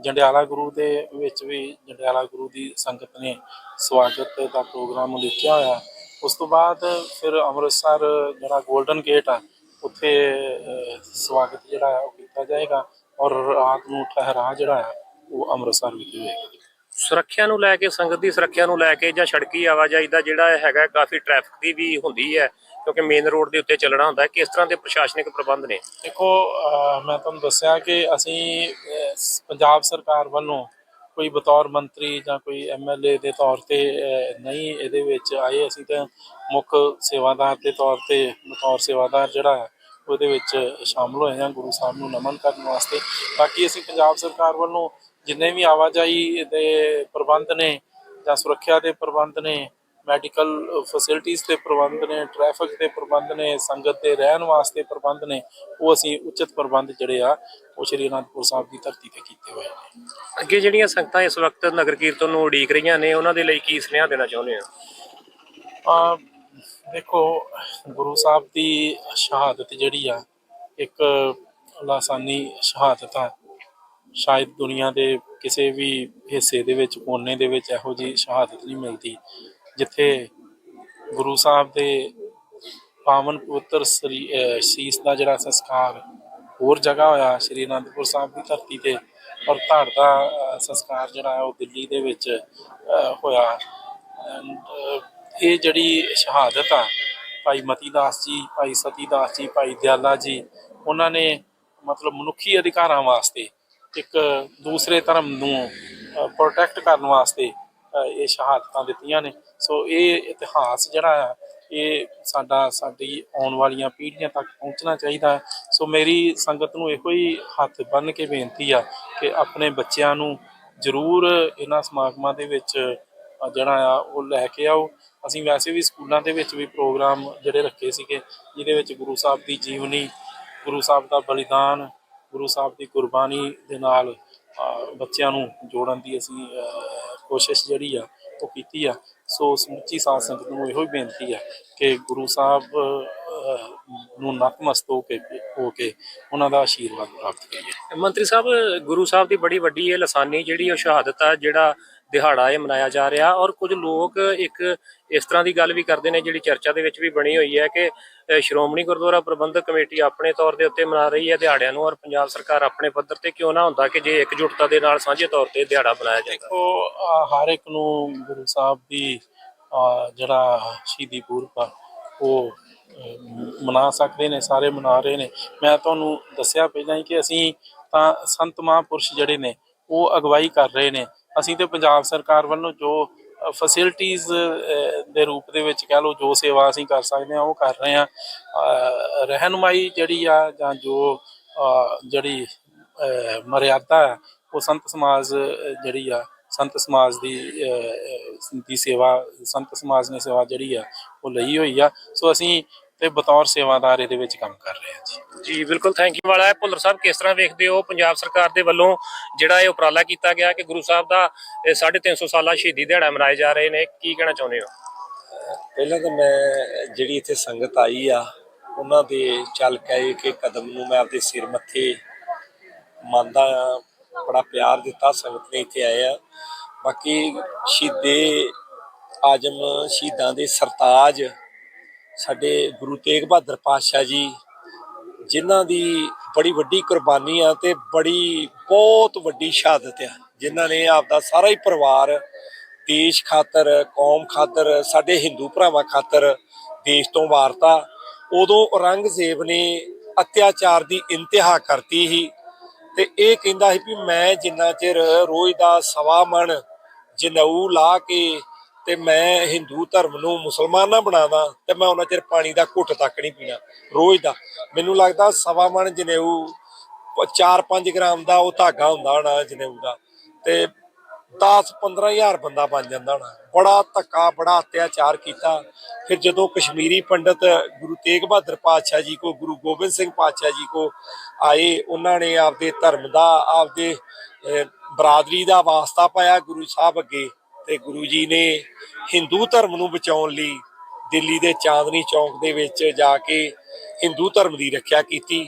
[SPEAKER 3] ਜੰਡਿਆਲਾ ਗੁਰੂ ਦੇ ਵਿੱਚ ਵੀ ਜੰਡਿਆਲਾ ਗੁਰੂ ਦੀ ਸੰਗਤ ਨੇ ਸਵਾਗਤ ਦਾ ਪ੍ਰੋਗਰਾਮ ਲਿਖਿਆ ਹੋਇਆ। ਉਸ ਤੋਂ ਬਾਅਦ ਫਿਰ ਅੰਮ੍ਰਿਤਸਰ ਜਿਹੜਾ 골ਡਨ ਗੇਟ ਆ, ਉੱਥੇ ਸਵਾਗਤ ਜਿਹੜਾ ਆ, ਉਹ ਕੀਤਾ ਜਾਏਗਾ ਔਰ ਰਾਤ ਨੂੰ ਠਹਿਰਾ ਜਿਹੜਾ ਆ, ਉਹ ਅੰਮ੍ਰਿਤਸਰ ਵਿਖੇ ਹੋਏਗਾ।
[SPEAKER 1] ਸੁਰੱਖਿਆ ਨੂੰ ਲੈ ਕੇ, ਸੰਗਤ ਦੀ ਸੁਰੱਖਿਆ ਨੂੰ ਲੈ ਕੇ ਜਾਂ ਸੜਕੀ ਆਵਾਜਾਈ ਦਾ ਜਿਹੜਾ ਹੈਗਾ, ਕਾਫੀ ਟ੍ਰੈਫਿਕ ਦੀ ਵੀ ਹੁੰਦੀ ਹੈ, ਕਿਉਂਕਿ ਮੇਨ ਰੋਡ ਦੇ ਉੱਤੇ ਚੱਲਣਾ ਹੁੰਦਾ ਹੈ। ਕਿਸ ਤਰ੍ਹਾਂ ਦੇ ਪ੍ਰਸ਼ਾਸਨਿਕ ਪ੍ਰਬੰਧ ਨੇ?
[SPEAKER 3] ਦੇਖੋ ਮੈਂ ਤੁਹਾਨੂੰ ਦੱਸਿਆ ਕਿ ਅਸੀਂ ਪੰਜਾਬ ਸਰਕਾਰ ਵੱਲੋਂ ਕੋਈ ਬਤੌਰ ਮੰਤਰੀ ਜਾਂ ਕੋਈ ਐਮਐਲਏ ਦੇ ਤੌਰ ਤੇ ਨਹੀਂ ਇਹਦੇ ਵਿੱਚ ਆਏ। ਅਸੀਂ ਤਾਂ ਮੁੱਖ ਸੇਵਾਦਾਰ ਦੇ ਤੌਰ ਤੇ, ਬਤੌਰ ਸੇਵਾਦਾਰ ਜਿਹੜਾ ਹੈ, ਉਹਦੇ ਵਿੱਚ ਸ਼ਾਮਲ ਹੋਏ ਹਾਂ, ਗੁਰੂ ਸਾਹਿਬ ਨੂੰ ਨਮਨ ਕਰਨ ਵਾਸਤੇ। ਬਾਕੀ ਅਸੀਂ ਪੰਜਾਬ ਸਰਕਾਰ ਵੱਲੋਂ ਜਿੰਨੇ ਵੀ ਆਵਾਜਾਈ ਦੇ ਪ੍ਰਬੰਧ ਨੇ ਜਾਂ ਸੁਰੱਖਿਆ ਦੇ ਪ੍ਰਬੰਧ ਨੇ ਮੈਡੀਕਲ ਫੈਸਿਲਿਟੀਆਂ ਦੇ ਪ੍ਰਬੰਧ ਨੇ ਟ੍ਰੈਫਿਕ ਦੇ ਪ੍ਰਬੰਧ ਨੇ ਸੰਗਤ ਦੇ ਰਹਿਣ ਵਾਸਤੇ ਪ੍ਰਬੰਧ ਨੇ ਉਹ ਅਸੀਂ ਉਚਿਤ ਪ੍ਰਬੰਧ ਜਿਹੜੇ ਆ ਉਹ ਸ਼੍ਰੀ ਅਨੰਦਪੁਰ ਸਾਹਿਬ ਦੀ ਧਰਤੀ ਤੇ ਕੀਤੇ ਹੋਏ ਨੇ।
[SPEAKER 1] ਅੱਗੇ ਜਿਹੜੀਆਂ ਸੰਗਤਾਂ ਇਸ ਵਕਤ ਨਗਰ ਕੀਰਤਨ ਨੂੰ ਉਡੀਕ ਰਹੀਆਂ ਨੇ ਉਹਨਾਂ ਦੇ ਲਈ ਕੀ ਸੁਨੇਹਾ ਦੇਣਾ ਚਾਹੁੰਦੇ ਆ
[SPEAKER 3] ਆ ਦੇਖੋ ਗੁਰੂ ਸਾਹਿਬ ਦੀ ਸ਼ਹਾਦਤ ਜਿਹੜੀ ਆ ਇੱਕ ਲਾਸਾਨੀ ਸ਼ਹਾਦਤ ਆ। ਸ਼ਾਇਦ ਦੁਨੀਆ ਦੇ ਕਿਸੇ ਵੀ ਹਿੱਸੇ ਦੇ ਵਿੱਚ, ਕੋਨੇ ਦੇ ਵਿੱਚ ਇਹੋ ਜੀ ਸ਼ਹਾਦਤ ਨਹੀਂ ਮਿਲਦੀ, ਜਿੱਥੇ ਗੁਰੂ ਸਾਹਿਬ ਦੇ ਪਾਵਨ ਪੁੱਤਰ ਸ੍ਰੀ ਸੀਸ ਦਾ ਜਿਹੜਾ ਸੰਸਕਾਰ ਹੋਰ ਜਗ੍ਹਾ ਹੋਇਆ, ਸ਼੍ਰੀ ਅਨੰਦਪੁਰ ਸਾਹਿਬ ਦੀ ਧਰਤੀ ਤੇ, ਔਰ ਧੜ ਦਾ ਸੰਸਕਾਰ ਜਿਹੜਾ ਹੈ ਉਹ ਦਿੱਲੀ ਦੇ ਵਿੱਚ ਹੋਇਆ। ਇਹ ਜਿਹੜੀ ਸ਼ਹਾਦਤ ਆ, ਭਾਈ ਮਤੀ ਦਾਸ ਜੀ, ਭਾਈ ਸਤੀ ਦਾਸ ਜੀ, ਭਾਈ ਦਿਆਲਾ ਜੀ, ਉਹਨਾਂ ਨੇ ਮਤਲਬ ਮਨੁੱਖੀ ਅਧਿਕਾਰਾਂ ਵਾਸਤੇ ਇੱਕ ਦੂਸਰੇ ਧਰਮ ਨੂੰ ਪ੍ਰੋਟੈਕਟ ਕਰਨ ਵਾਸਤੇ ਇਹ ਸ਼ਹਾਦਤਾਂ ਦਿੱਤੀਆਂ ਨੇ। ਸੋ ਇਹ ਇਤਿਹਾਸ ਜਿਹੜਾ ਆ, ਇਹ ਸਾਡਾ, ਸਾਡੀ ਆਉਣ ਵਾਲੀਆਂ ਪੀੜ੍ਹੀਆਂ ਤੱਕ ਪਹੁੰਚਣਾ ਚਾਹੀਦਾ ਸੋ ਮੇਰੀ ਸੰਗਤ ਨੂੰ ਇਹੋ ਹੀ ਹੱਥ ਬੰਨ੍ਹ ਕੇ ਬੇਨਤੀ ਆ ਕਿ ਆਪਣੇ ਬੱਚਿਆਂ ਨੂੰ ਜ਼ਰੂਰ ਇਹਨਾਂ ਸਮਾਗਮਾਂ ਦੇ ਵਿੱਚ ਜਿਹੜਾ ਆ, ਉਹ ਲੈ ਕੇ ਆਓ। ਅਸੀਂ ਵੈਸੇ ਵੀ ਸਕੂਲਾਂ ਦੇ ਵਿੱਚ ਵੀ ਪ੍ਰੋਗਰਾਮ ਜਿਹੜੇ ਰੱਖੇ ਸੀਗੇ, ਜਿਹਦੇ ਵਿੱਚ ਗੁਰੂ ਸਾਹਿਬ ਦੀ ਜੀਵਨੀ, ਗੁਰੂ ਸਾਹਿਬ ਦਾ ਬਲੀਦਾਨ ਗੁਰੂ ਸਾਹਿਬ ਦੀ ਕੁਰਬਾਨੀ ਦੇ ਨਾਲ ਬੱਚਿਆਂ ਨੂੰ ਜੋੜਨ ਦੀ ਅਸੀਂ ਕੋਸ਼ਿਸ਼ ਜਿਹੜੀ ਆ, ਉਹ ਕੀਤੀ ਆ। ਸੋ ਸਮੁੱਚੀ ਸਾਧ ਸੰਗਤ ਨੂੰ ਇਹੋ ਹੀ ਬੇਨਤੀ ਆ ਕਿ ਗੁਰੂ ਸਾਹਿਬ ਨੂੰ ਨਤਮਸਤ ਹੋ ਕੇ ਹੋ ਕੇ ਉਹਨਾਂ ਦਾ ਆਸ਼ੀਰਵਾਦ ਪ੍ਰਾਪਤ ਕਰੀਏ।
[SPEAKER 1] ਮੰਤਰੀ ਸਾਹਿਬ, ਗੁਰੂ ਸਾਹਿਬ ਦੀ ਬੜੀ ਵੱਡੀ ਇਹ ਲਸਾਨੀ ਜਿਹੜੀ ਉਹ ਸ਼ਹਾਦਤ ਆ, ਜਿਹੜਾ ਦਿਹਾੜਾ ਇਹ ਮਨਾਇਆ ਜਾ ਰਿਹਾ ਔਰ ਕੁਝ ਲੋਕ ਇੱਕ ਇਸ ਤਰ੍ਹਾਂ ਦੀ ਗੱਲ ਵੀ ਕਰਦੇ ਨੇ ਜਿਹੜੀ ਚਰਚਾ ਦੇ ਵਿੱਚ ਵੀ ਬਣੀ ਹੋਈ ਹੈ ਕਿ ਸ਼੍ਰੋਮਣੀ ਗੁਰਦੁਆਰਾ ਪ੍ਰਬੰਧਕ ਕਮੇਟੀ ਆਪਣੇ ਤੌਰ ਦੇ ਉੱਤੇ ਮਨਾ ਰਹੀ ਹੈ ਦਿਹਾੜਿਆਂ ਨੂੰ ਔਰ ਪੰਜਾਬ ਸਰਕਾਰ ਆਪਣੇ ਪੱਧਰ ਤੇ ਕਿਉਂ ਨਾ ਹੁੰਦਾ ਕਿ ਜੇ ਇਕਜੁੱਟਤਾ ਦੇ ਨਾਲ ਸਾਂਝੇ ਤੌਰ ਤੇ ਦਿਹਾੜਾ ਮਨਾਇਆ ਜਾਂਦਾ।
[SPEAKER 3] ਦੇਖੋ ਹਰ ਇੱਕ ਨੂੰ ਗੁਰੂ ਸਾਹਿਬ ਦੀ ਅਹ, ਜਿਹੜਾ ਸ਼ਹੀਦੀ ਪੁਰਬ ਆ ਉਹ ਮਨਾ ਸਕਦੇ ਨੇ ਸਾਰੇ ਮਨਾ ਰਹੇ ਨੇ। ਮੈਂ ਤੁਹਾਨੂੰ ਦੱਸਿਆ ਪਹਿਲਾਂ ਹੀ ਕਿ ਅਸੀਂ ਤਾਂ ਸੰਤ ਮਹਾਂਪੁਰਸ਼ ਜਿਹੜੇ ਨੇ ਉਹ ਅਗਵਾਈ ਕਰ ਰਹੇ ਨੇ। ਅਸੀਂ ਤੇ ਪੰਜਾਬ ਸਰਕਾਰ ਵੱਲੋਂ ਜੋ ਫੈਸਿਲਿਟੀਆਂ ਦੇ ਰੂਪ ਦੇ ਵਿੱਚ ਕਹਿ ਲਓ ਜੋ ਸੇਵਾ ਅਸੀਂ ਕਰ ਸਕਦੇ ਹਾਂ ਉਹ ਕਰ ਰਹੇ ਹਾਂ। ਅਹ, ਰਹਿਨੁਮਾਈ ਜਿਹੜੀ ਆ ਜਾਂ ਜੋ ਜਿਹੜੀ ਮਰਿਆਦਾ ਆ ਉਹ ਸੰਤ ਸਮਾਜ ਜਿਹੜੀ ਆ ਸੰਤ ਸਮਾਜ ਦੀ ਦੀ ਸੇਵਾ ਸੰਤ ਸਮਾਜ ਨੇ ਸੇਵਾ ਜਿਹੜੀ ਆ ਉਹ ਲਈ ਹੋਈ ਆ। ਸੋ ਅਸੀਂ ਤੇ ਬਤੌਰ ਸੇਵਾਦਾਰ ਇਹਦੇ ਵਿੱਚ ਕੰਮ ਕਰ ਰਹੇ ਜੀ।
[SPEAKER 1] ਜੀ ਬਿਲਕੁਲ ਥੈਂਕ ਯੂ ਵਾਲਾ ਹੈ ਭੁੱਲਰ ਸਾਹਿਬ ਕਿਸ ਤਰ੍ਹਾਂ ਵੇਖਦੇ ਹੋ ਪੰਜਾਬ ਸਰਕਾਰ ਦੇ ਵੱਲੋਂ ਜਿਹੜਾ ਇਹ ਉਪਰਾਲਾ ਕੀਤਾ ਗਿਆ ਕਿ ਗੁਰੂ ਸਾਹਿਬ ਦਾ ਇਹ 350 ਸਾਲਾ ਸ਼ਹੀਦੀ ਦਿਹਾੜਾ ਮਨਾਏ ਜਾ ਰਹੇ ਨੇ? ਕੀ ਕਹਿਣਾ ਚਾਹੁੰਦੇ ਹੋ?
[SPEAKER 2] ਪਹਿਲਾਂ ਤਾਂ ਮੈਂ ਜਿਹੜੀ ਇੱਥੇ ਸੰਗਤ ਆਈ ਆ ਉਹਨਾਂ ਦੇ ਚੱਲ ਕੇ ਕਿ ਕਦਮ ਨੂੰ ਮੈਂ ਆਪਦੇ ਸਿਰ ਮੱਥੇ ਮੰਨਦਾ ਆ ਬੜਾ ਪਿਆਰ ਦਿੱਤਾ ਸੰਗਤ ਨੇ ਇੱਥੇ ਆਏ ਆ। ਬਾਕੀ ਸ਼ਹੀਦੇ ਆਜਮ ਸ਼ਹੀਦਾਂ ਦੇ ਸਰਤਾਜ ਸਾਡੇ ਗੁਰੂ ਤੇਗ ਬਹਾਦਰ ਪਾਤਸ਼ਾਹ ਜੀ, ਜਿਨ੍ਹਾਂ ਦੀ ਬੜੀ ਵੱਡੀ ਕੁਰਬਾਨੀ ਆ ਤੇ ਬੜੀ, ਬਹੁਤ ਵੱਡੀ ਸ਼ਹਾਦਤ ਆ। ਜਿਨ੍ਹਾਂ ਨੇ ਆਪਦਾ ਸਾਰਾ ਹੀ ਪਰਿਵਾਰ, ਦੇਸ਼ ਖਾਤਰ, ਕੌਮ ਖਾਤਰ, ਸਾਡੇ ਹਿੰਦੂ ਭਰਾਵਾਂ ਖਾਤਰ ਦੇਸ਼ ਤੋਂ ਵਾਰਤਾ। ਉਦੋਂ ਔਰੰਗਜ਼ੇਬ ਨੇ ਅਤਿਆਚਾਰ ਦੀ ਇੰਤਹਾ ਕਰਤੀ ਸੀ ਤੇ ਇਹ ਕਹਿੰਦਾ ਸੀ ਵੀ ਮੈਂ ਜਿੰਨਾ ਚਿਰ ਰੋਜ਼ ਦਾ ਸਵਾ ਮਣ ਜਨਊ ਲਾ ਕੇ ਤੇ ਮੈਂ ਹਿੰਦੂ ਧਰਮ ਨੂੰ ਮੁਸਲਮਾਨ ਨਾ ਬਣਾਦਾ ਤੇ ਮੈਂ ਉਹਨਾਂ ਚਿਰ ਪਾਣੀ ਦਾ ਘੁੱਟ ਤੱਕ ਨਹੀਂ ਪੀਣਾ, ਰੋਜ਼ ਦਾ। ਮੈਨੂੰ ਲੱਗਦਾ ਸਵਾ ਮਣ ਜਨੇਊ 4-5 ਗ੍ਰਾਮ ਦਾ ਉਹ ਧਾਗਾ ਹੁੰਦਾ ਹੋਣਾ ਜਨੇਊ ਦਾ ਤੇ 10-15000 ਬੰਦਾ ਬਣ ਜਾਂਦਾ ਹੋਣਾ। ਬੜਾ ਧੱਕਾ, ਬੜਾ ਅਤਿਆਚਾਰ ਕੀਤਾ। ਫਿਰ ਜਦੋਂ ਕਸ਼ਮੀਰੀ ਪੰਡਤ ਗੁਰੂ ਤੇਗ ਬਹਾਦਰ ਪਾਤਸ਼ਾਹ ਜੀ ਕੋ, ਗੁਰੂ ਗੋਬਿੰਦ ਸਿੰਘ ਪਾਤਸ਼ਾਹ ਜੀ ਕੋ ਆਏ, ਉਹਨਾਂ ਨੇ ਆਪਦੇ ਧਰਮ ਦਾ, ਆਪਦੇ ਬਰਾਦਰੀ ਦਾ ਵਾਸਤਾ ਪਾਇਆ ਗੁਰੂ ਸਾਹਿਬ ਅੱਗੇ। ਤੇ ਗੁਰੂ ਜੀ ਨੇ ਹਿੰਦੂ ਧਰਮ ਨੂੰ ਬਚਾਉਣ ਲਈ ਦਿੱਲੀ ਦੇ ਚਾਂਦਨੀ ਚੌਂਕ ਦੇ ਵਿੱਚ ਜਾ ਕੇ ਹਿੰਦੂ ਧਰਮ ਦੀ ਰੱਖਿਆ ਕੀਤੀ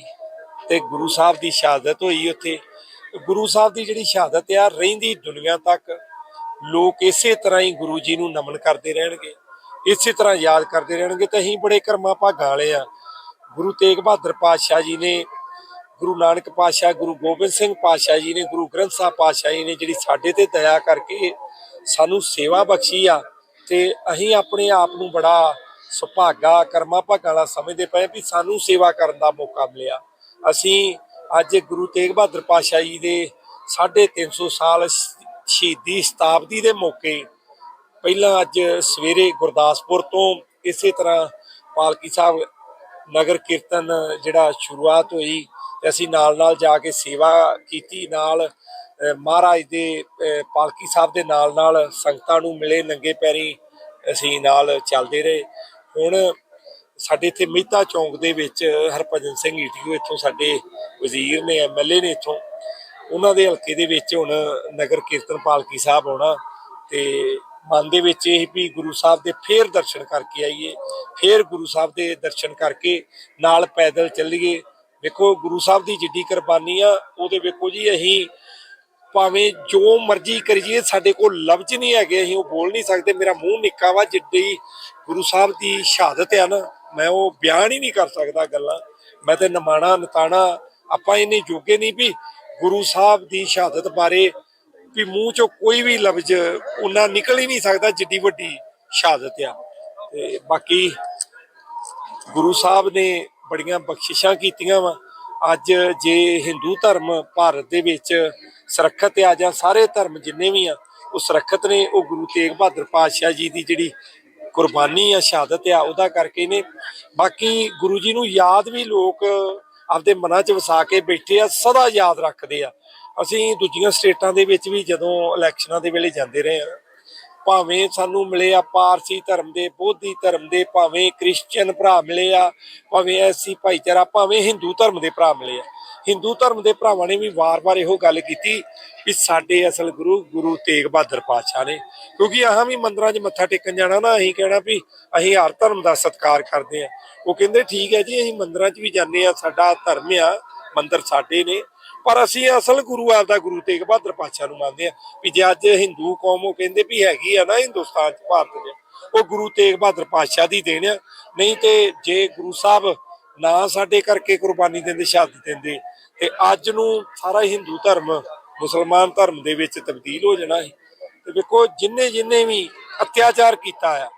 [SPEAKER 2] ਤੇ ਗੁਰੂ ਸਾਹਿਬ ਦੀ ਸ਼ਹਾਦਤ ਹੋਈ ਉੱਥੇ। ਗੁਰੂ ਸਾਹਿਬ ਦੀ ਜਿਹੜੀ ਸ਼ਹਾਦਤ ਆ, ਰਹਿੰਦੀ ਦੁਨੀਆ ਤੱਕ ਲੋਕ ਇਸੇ ਤਰ੍ਹਾਂ ਹੀ ਗੁਰੂ ਜੀ ਨੂੰ ਨਮਨ ਕਰਦੇ ਰਹਿਣਗੇ, ਇਸੇ ਤਰ੍ਹਾਂ ਯਾਦ ਕਰਦੇ ਰਹਿਣਗੇ ਤੇ ਅਸੀਂ ਬੜੇ ਕਰਮਾਂ ਭਾਗਾਂ ਵਾਲੇ ਆ। ਗੁਰੂ ਤੇਗ ਬਹਾਦਰ ਪਾਤਸ਼ਾਹ ਜੀ ਨੇ, ਗੁਰੂ ਨਾਨਕ ਪਾਤਸ਼ਾਹ, ਗੁਰੂ ਗੋਬਿੰਦ ਸਿੰਘ ਪਾਤਸ਼ਾਹ ਜੀ ਨੇ, ਗੁਰੂ ਗ੍ਰੰਥ ਸਾਹਿਬ ਪਾਤਸ਼ਾਹ ਜੀ ਨੇ ਜਿਹੜੀ ਸਾਡੇ ਤੇ ਦਇਆ ਕਰਕੇ ਸਾਨੂੰ ਸੇਵਾ ਬਖਸ਼ੀ ਆ ਤੇ ਅਸੀਂ ਆਪਣੇ ਆਪ ਨੂੰ ਬੜਾ ਸੁਭਾਗਾ ਕਰਮਾ ਭਾਗਾਂ ਵਾਲਾ ਸਮਝਦੇ ਪਏ ਵੀ ਸਾਨੂੰ ਸੇਵਾ ਕਰਨ ਦਾ ਮੌਕਾ ਮਿਲਿਆ। ਅਸੀਂ ਅੱਜ ਗੁਰੂ ਤੇਗ ਬਹਾਦਰ ਪਾਤਸ਼ਾਹ ਜੀ ਦੇ 350 ਸਾਲ ਸ਼ਹੀਦੀ ਸ਼ਤਾਬਦੀ ਦੇ ਮੌਕੇ ਪਹਿਲਾਂ ਅੱਜ ਸਵੇਰੇ ਗੁਰਦਾਸਪੁਰ ਤੋਂ ਇਸੇ ਤਰ੍ਹਾਂ ਪਾਲਕੀ ਸਾਹਿਬ ਨਗਰ ਕੀਰਤਨ ਜਿਹੜਾ ਸ਼ੁਰੂਆਤ ਹੋਈ ਤੇ ਅਸੀਂ ਨਾਲ ਨਾਲ ਜਾ ਕੇ ਸੇਵਾ ਕੀਤੀ, ਨਾਲ ਮਹਾਰਾਜ ਦੇ ਪਾਲਕੀ ਸਾਹਿਬ ਦੇ ਨਾਲ ਨਾਲ ਸੰਗਤਾਂ ਨੂੰ ਮਿਲੇ, ਨੰਗੇ ਪੈਰੀ ਅਸੀਂ ਨਾਲ ਚੱਲਦੇ ਰਹੇ। ਹੁਣ ਸਾਡੇ ਇੱਥੇ ਮਹਿਤਾ ਚੌਂਕ ਦੇ ਵਿੱਚ ਹਰਭਜਨ ਸਿੰਘ ਈਟੀਓ ਇੱਥੋਂ ਸਾਡੇ ਵਜ਼ੀਰ ਨੇ ਐਮਐਲਏ ਨੇ ਇੱਥੋਂ। ਉਹਨਾਂ ਦੇ ਹਲਕੇ ਦੇ ਵਿੱਚ ਹੁਣ ਨਗਰ ਕੀਰਤਨ ਪਾਲਕੀ ਸਾਹਿਬ ਆਉਣਾ ਤੇ ਮਨ ਦੇ ਵਿੱਚ ਇਹ ਵੀ ਗੁਰੂ ਸਾਹਿਬ ਦੇ ਫੇਰ ਦਰਸ਼ਨ ਕਰਕੇ ਆਈਏ, ਫੇਰ ਗੁਰੂ ਸਾਹਿਬ ਦੇ ਦਰਸ਼ਨ ਕਰਕੇ ਨਾਲ ਪੈਦਲ ਚੱਲੀਏ। ਵੇਖੋ ਗੁਰੂ ਸਾਹਿਬ ਦੀ ਜਿੱਡੀ ਕੁਰਬਾਨੀ ਆ, ਉਹਦੇ ਵੇਖੋ ਜੀ ਅਸੀਂ ਭਾਵੇਂ ਜੋ ਮਰਜ਼ੀ ਕਰੀਏ ਸਾਡੇ ਕੋਲ ਲਫ਼ਜ਼ ਨਹੀਂ ਹੈਗੇ, ਅਸੀਂ ਉਹ ਬੋਲ ਨਹੀਂ ਸਕਦੇ। ਮੇਰਾ ਮੂੰਹ ਨਿੱਕਾ ਵਾ, ਜਿੱਡੀ ਗੁਰੂ ਸਾਹਿਬ ਦੀ ਸ਼ਹਾਦਤ ਆ ਨਾ, ਮੈਂ ਉਹ ਬਿਆਨ ਹੀ ਨਹੀਂ ਕਰ ਸਕਦਾ ਗੱਲਾਂ। ਮੈਂ ਤੇ ਨਮਾਣਾ, ਨਤਾਣਾ, ਆਪਾਂ ਇਹਨੇ ਜੋਗੇ ਨਹੀਂ ਵੀ ਗੁਰੂ ਸਾਹਿਬ ਦੀ ਸ਼ਹਾਦਤ ਬਾਰੇ ਵੀ ਮੂੰਹ ਚੋਂ ਕੋਈ ਵੀ ਲਫ਼ਜ਼ ਉਹਨਾਂ ਨਿਕਲ ਹੀ ਨਹੀਂ ਸਕਦਾ, ਜਿੱਡੀ ਵੱਡੀ ਸ਼ਹਾਦਤ ਆ। ਤੇ ਬਾਕੀ ਗੁਰੂ ਸਾਹਿਬ ਨੇ ਬੜੀਆਂ ਬਖਸ਼ਿਸ਼ਾਂ ਕੀਤੀਆਂ ਵਾ। ਅੱਜ ਜੇ ਹਿੰਦੂ ਧਰਮ ਭਾਰਤ ਦੇ ਵਿੱਚ ਸੁਰੱਖਿਅਤ ਆ ਜਾਂ ਸਾਰੇ ਧਰਮ ਜਿੰਨੇ ਵੀ ਆ, ਉਹ ਸੁਰੱਖਿਅਤ ਨੇ, ਉਹ ਗੁਰੂ ਤੇਗ ਬਹਾਦਰ ਪਾਤਸ਼ਾਹ ਜੀ ਦੀ ਜਿਹੜੀ ਕੁਰਬਾਨੀ ਆ, ਸ਼ਹਾਦਤ ਆ, ਉਹਦਾ ਕਰਕੇ ਨੇ। ਬਾਕੀ ਗੁਰੂ ਜੀ ਨੂੰ ਯਾਦ ਵੀ ਲੋਕ ਆਪਦੇ ਮਨਾਂ 'ਚ ਵਸਾ ਕੇ ਬੈਠੇ ਆ, ਸਦਾ ਯਾਦ ਰੱਖਦੇ ਆ। ਅਸੀਂ ਦੂਜੀਆਂ ਸਟੇਟਾਂ ਦੇ ਵਿੱਚ ਵੀ ਜਦੋਂ ਇਲੈਕਸ਼ਨਾਂ ਦੇ ਵੇਲੇ ਜਾਂਦੇ ਰਹੇ ਆ ਭਾਵੇਂ ਸਾਨੂੰ ਮਿਲੇ ਆ ਪਾਰਸੀ ਧਰਮ ਦੇ, ਬੋਧੀ ਧਰਮ ਦੇ, ਭਾਵੇਂ ਕ੍ਰਿਸਚੀਅਨ ਭਰਾ ਮਿਲੇ ਆ, ਭਾਵੇਂ ਐਸੀ ਭਾਈਚਾਰਾ, ਭਾਵੇਂ ਹਿੰਦੂ ਧਰਮ ਦੇ ਭਰਾ ਮਿਲੇ ਆ। ਹਿੰਦੂ ਧਰਮ ਦੇ ਭਰਾਵਾਂ ਨੇ ਵੀ ਵਾਰ-ਵਾਰ ਇਹੋ ਗੱਲ ਕੀਤੀ ਵੀ ਸਾਡੇ ਅਸਲ ਗੁਰੂ ਗੁਰੂ ਤੇਗ ਬਹਾਦਰ ਪਾਤਸ਼ਾਹ ਨੇ। ਕਿਉਂਕਿ ਆਹਾਂ ਵੀ ਮੰਦਰਾਂ 'ਚ ਮੱਥਾ ਟੇਕਣ ਜਾਣਾ ਨਾ, ਅਸੀਂ ਕਹਿਣਾ ਵੀ ਅਸੀਂ ਹਰ ਧਰਮ ਦਾ ਸਤਿਕਾਰ ਕਰਦੇ ਆ। ਉਹ ਕਹਿੰਦੇ, ਠੀਕ ਹੈ ਜੀ, ਅਸੀਂ ਮੰਦਰਾਂ 'ਚ ਵੀ ਜਾਂਦੇ ਆ ਸਾਡਾ ਧਰਮ ਆ, ਮੰਦਰ ਸਾਡੇ ਨੇ। ਪਰ ਅਸੀਂ ਅਸਲ ਗੁਰੂ ਆਪਦਾ ਗੁਰੂ ਤੇਗ ਬਹਾਦਰ ਪਾਤਸ਼ਾਹ ਨੂੰ ਮੰਨਦੇ ਆ ਵੀ ਜੇ ਅੱਜ ਹਿੰਦੂ ਕੌਮ ਉਹ ਕਹਿੰਦੇ ਵੀ ਹੈਗੀ ਆ ਨਾ ਹਿੰਦੁਸਤਾਨ 'ਚ, ਭਾਰਤ 'ਚ, ਉਹ ਗੁਰੂ ਤੇਗ ਬਹਾਦਰ ਪਾਤਸ਼ਾਹ ਦੀ ਦੇਣ ਆ। ਨਹੀਂ ਤੇ ਜੇ ਗੁਰੂ ਸਾਹਿਬ ਨਾ ਸਾਡੇ ਕਰਕੇ ਕੁਰਬਾਨੀ ਦਿੰਦੇ, ਸ਼ਹਾਦਤ ਦਿੰਦੇ, ਤੇ ਅੱਜ ਨੂੰ ਸਾਰਾ ਹਿੰਦੂ ਧਰਮ, ਮੁਸਲਮਾਨ ਧਰਮ ਦੇ ਵਿੱਚ ਤਬਦੀਲ ਹੋ ਜਾਣਾ ਸੀ। ਤੇ ਵੇਖੋ ਜਿੰਨੇ ਜਿੰਨੇ ਵੀ ਅਤਿਆਚਾਰ ਕੀਤਾ ਆ,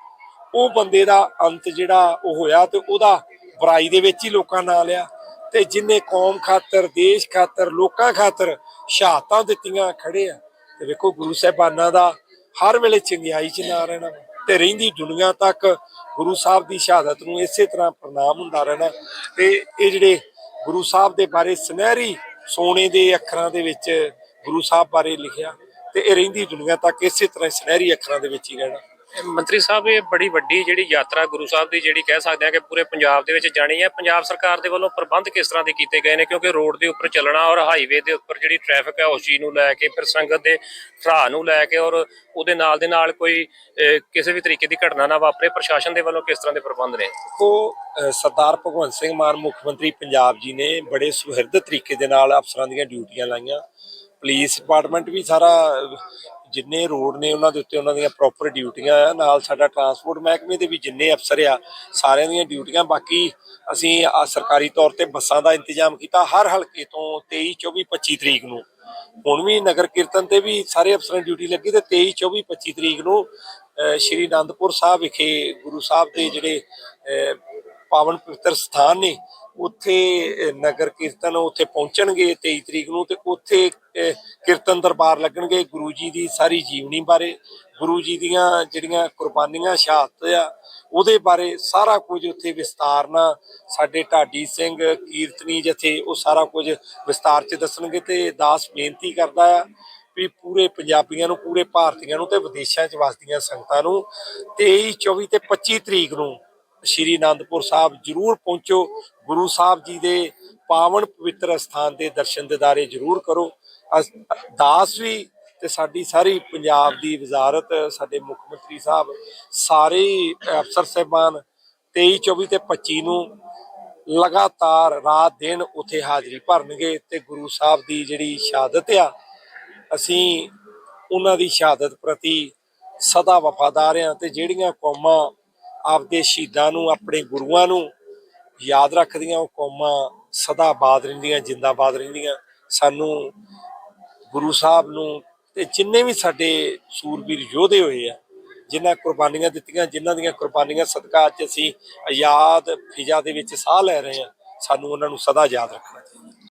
[SPEAKER 2] ਉਹ ਬੰਦੇ ਦਾ ਅੰਤ ਜਿਹੜਾ ਉਹ ਹੋਇਆ ਤੇ ਉਹਦਾ ਬੁਰਾਈ ਦੇ ਵਿੱਚ ਹੀ ਲੋਕਾਂ ਨਾਲ ਲਿਆ ਤੇ ਜਿੰਨੇ ਕੌਮ ਖਾਤਰ, ਦੇਸ਼ ਖਾਤਰ, ਲੋਕਾਂ ਖਾਤਰ ਸ਼ਹਾਦਤਾਂ ਦਿੱਤੀਆਂ, ਖੜੇ ਆ। ਤੇ ਵੇਖੋ ਗੁਰੂ ਸਾਹਿਬਾਨਾਂ ਦਾ ਹਰ ਵੇਲੇ ਚੰਗਿਆਈ ਚ ਨਾ ਰਹਿਣਾ ਤੇ ਰਹਿੰਦੀ ਦੁਨੀਆ ਤੱਕ ਗੁਰੂ ਸਾਹਿਬ ਦੀ ਸ਼ਹਾਦਤ ਨੂੰ ਇਸੇ ਤਰ੍ਹਾਂ ਪ੍ਰਣਾਮ ਹੁੰਦਾ ਰਹਿਣਾ। ਤੇ ਇਹ ਜਿਹੜੇ ਗੁਰੂ ਸਾਹਿਬ ਦੇ ਬਾਰੇ ਸੁਨਹਿਰੀ ਸੋਨੇ ਦੇ ਅੱਖਰਾਂ ਦੇ ਵਿੱਚ ਗੁਰੂ ਸਾਹਿਬ ਬਾਰੇ ਲਿਖਿਆ ਤੇ ਇਹ ਰਹਿੰਦੀ ਦੁਨੀਆ ਤੱਕ ਇਸੇ ਤਰ੍ਹਾਂ ਸੁਨਹਿਰੀ ਅੱਖਰਾਂ ਦੇ ਵਿੱਚ ਹੀ ਰਹਿਣਾ।
[SPEAKER 1] ਮੰਤਰੀ ਸਾਹਿਬ, ਇਹ ਬੜੀ ਵੱਡੀ ਜਿਹੜੀ ਯਾਤਰਾ ਗੁਰੂ ਸਾਹਿਬ ਦੀ ਜਿਹੜੀ ਕਹਿ ਸਕਦੇ ਆ ਕਿ ਪੂਰੇ ਪੰਜਾਬ ਦੇ ਵਿੱਚ ਜਾਣੀ ਹੈ। ਪੰਜਾਬ ਸਰਕਾਰ ਦੇ ਵੱਲੋਂ ਪ੍ਰਬੰਧ ਕਿਸ ਤਰ੍ਹਾਂ ਦੇ ਕੀਤੇ ਗਏ ਨੇ? ਕਿਉਂਕਿ ਰੋਡ ਦੇ ਉੱਪਰ ਚੱਲਣਾ ਔਰ ਹਾਈਵੇ ਦੇ ਉੱਪਰ ਜਿਹੜੀ ਟ੍ਰੈਫਿਕ ਹੈ, ਉਸ ਚੀਜ਼ ਨੂੰ ਲੈ ਕੇ, ਫਿਰ ਸੰਗਤ ਦੇ ਭਰਾ ਨੂੰ ਲੈ ਕੇ ਔਰ ਉਹਦੇ ਨਾਲ ਦੇ ਨਾਲ ਕੋਈ ਕਿਸੇ ਵੀ ਤਰੀਕੇ ਦੀ ਘਟਨਾ ਨਾ ਵਾਪਰੇ। ਪ੍ਰਸ਼ਾਸਨ ਦੇ ਵੱਲੋਂ ਕਿਸ ਤਰ੍ਹਾਂ ਦੇ ਪ੍ਰਬੰਧ ਨੇ?
[SPEAKER 2] ਕੋ ਸਰਦਾਰ ਭਗਵੰਤ ਸਿੰਘ ਮਾਨ, ਮੁੱਖ ਮੰਤਰੀ ਪੰਜਾਬ ਜੀ ਨੇ ਬੜੇ ਸੁਹਿਰਦ ਤਰੀਕੇ ਦੇ ਨਾਲ ਅਫਸਰਾਂ ਦੀਆਂ ਡਿਊਟੀਆਂ ਲਾਈਆਂ। ਪੁਲਿਸ ਡਿਪਾਰਟਮੈਂਟ ਵੀ ਸਾਰਾ ਜਿੰਨੇ ਰੋਡ ਨੇ ਉਹਨਾਂ ਦੇ ਉੱਤੇ ਉਹਨਾਂ ਦੀਆਂ ਪ੍ਰੋਪਰ ਡਿਊਟੀਆਂ ਆ। ਨਾਲ ਸਾਡਾ ਟਰਾਂਸਪੋਰਟ ਮਹਿਕਮੇ ਦੇ ਵੀ ਜਿੰਨੇ ਅਫਸਰ ਆ, ਸਾਰਿਆਂ ਦੀਆਂ ਡਿਊਟੀਆਂ ਬਾਕੀ ਅਸੀਂ ਸਰਕਾਰੀ ਤੌਰ ਤੇ ਬੱਸਾਂ ਦਾ ਇੰਤਜ਼ਾਮ ਕੀਤਾ ਹਰ ਹਲਕੇ ਤੋਂ 23 24 25 ਤਰੀਕ ਨੂੰ। ਹੁਣ ਵੀ ਨਗਰ ਕੀਰਤਨ ਤੇ ਵੀ ਸਾਰੇ ਅਫਸਰਾਂ ਦੀ ਡਿਊਟੀ ਲੱਗੀ ਤੇ 23 24 25 ਤਰੀਕ ਨੂੰ ਸ਼੍ਰੀ ਅਨੰਦਪੁਰ ਸਾਹਿਬ ਵਿਖੇ ਗੁਰੂ ਸਾਹਿਬ ਦੇ ਜਿਹੜੇ ਪਾਵਨ ਪਵਿੱਤਰ ਸਥਾਨ ਨੇ ਉੱਥੇ ਨਗਰ ਕੀਰਤਨ ਉੱਥੇ ਪਹੁੰਚਣਗੇ 23 ਤਰੀਕ ਨੂੰ ਤੇ ਉੱਥੇ ਕੀਰਤਨ ਦਰਬਾਰ ਲੱਗਣਗੇ ਗੁਰੂ ਜੀ ਦੀ ਸਾਰੀ ਜੀਵਨੀ ਬਾਰੇ। ਗੁਰੂ ਜੀ ਦੀਆਂ ਜਿਹੜੀਆਂ ਕੁਰਬਾਨੀਆਂ, ਸ਼ਹਾਦਤ ਆ, ਉਹਦੇ ਬਾਰੇ ਸਾਰਾ ਕੁਝ ਉੱਥੇ ਵਿਸਤਾਰ ਨਾਲ ਸਾਡੇ ਢਾਡੀ ਸਿੰਘ, ਕੀਰਤਨੀ ਜਥੇ ਉਹ ਸਾਰਾ ਕੁਝ ਵਿਸਤਾਰ ਚ ਦੱਸਣਗੇ ਤੇ ਦਾਸ ਬੇਨਤੀ ਕਰਦਾ ਆ ਵੀ ਪੂਰੇ ਪੰਜਾਬੀਆਂ ਨੂੰ, ਪੂਰੇ ਭਾਰਤੀਆਂ ਨੂੰ ਤੇ ਵਿਦੇਸ਼ਾਂ 'ਚ ਵਸਦੀਆਂ ਸੰਗਤਾਂ ਨੂੰ 23 24 ਤੇ 25 ਤਰੀਕ ਨੂੰ ਸ਼੍ਰੀ ਅਨੰਦਪੁਰ ਸਾਹਿਬ ਜਰੂਰ ਪਹੁੰਚੋ। ਗੁਰੂ ਸਾਹਿਬ ਜੀ ਦੇ ਪਾਵਨ ਪਵਿੱਤਰ ਸਥਾਨ ਦੇ ਦਰਸ਼ਨ ਦਿਦਾਰੇ ਜਰੂਰ ਕਰੋ। ਅਸ- ਦਾਸ ਵੀ ਤੇ ਸਾਡੀ ਸਾਰੀ ਪੰਜਾਬ ਦੀ ਵਜ਼ਾਰਤ, ਸਾਡੇ ਮੁੱਖ ਮੰਤਰੀ ਸਾਹਿਬ, ਸਾਰੇ ਅਫਸਰ ਸਹਿਬਾਨ 23 24 ਤੇ 25 ਨੂੰ ਲਗਾਤਾਰ ਰਾਤ ਦਿਨ ਉੱਥੇ ਹਾਜ਼ਰੀ ਭਰਨਗੇ ਤੇ ਗੁਰੂ ਸਾਹਿਬ ਦੀ ਜਿਹੜੀ ਸ਼ਹਾਦਤ ਆ, ਅਸੀਂ ਉਹਨਾਂ ਦੀ ਸ਼ਹਾਦਤ ਪ੍ਰਤੀ ਸਦਾ ਵਫਾਦਾਰ ਹਾਂ ਤੇ ਜਿਹੜੀਆਂ ਕੌਮਾਂ ਆਪਦੇ ਸ਼ਹੀਦਾਂ ਨੂੰ, ਆਪਣੇ ਗੁਰੂਆਂ ਨੂੰ ਯਾਦ ਰੱਖਦੀਆਂ, ਉਹ ਕੌਮਾਂ ਸਦਾ ਬਾਦ ਰਹਿੰਦੀਆਂ ਜਿੰਦਾਬਾਦ ਰਹਿੰਦੀਆਂ। ਸਾਨੂੰ ਗੁਰੂ ਸਾਹਿਬ ਨੂੰ ਤੇ ਜਿੰਨੇ ਵੀ ਸਾਡੇ ਸੂਰਬੀਰ ਯੋਧੇ ਹੋਏ ਆ, ਜਿਨ੍ਹਾਂ ਕੁਰਬਾਨੀਆਂ ਦਿੱਤੀਆਂ, ਜਿਨ੍ਹਾਂ ਦੀਆਂ ਕੁਰਬਾਨੀਆਂ ਸਦਕਾ ਅੱਜ ਅਸੀਂ ਆਜ਼ਾਦ ਫਿਜ਼ਾ ਦੇ ਵਿੱਚ ਸਾਹ ਲੈ ਰਹੇ ਹਾਂ, ਸਾਨੂੰ ਉਹਨਾਂ ਨੂੰ ਸਦਾ ਯਾਦ ਰੱਖਣਾ ਚਾਹੀਦਾ।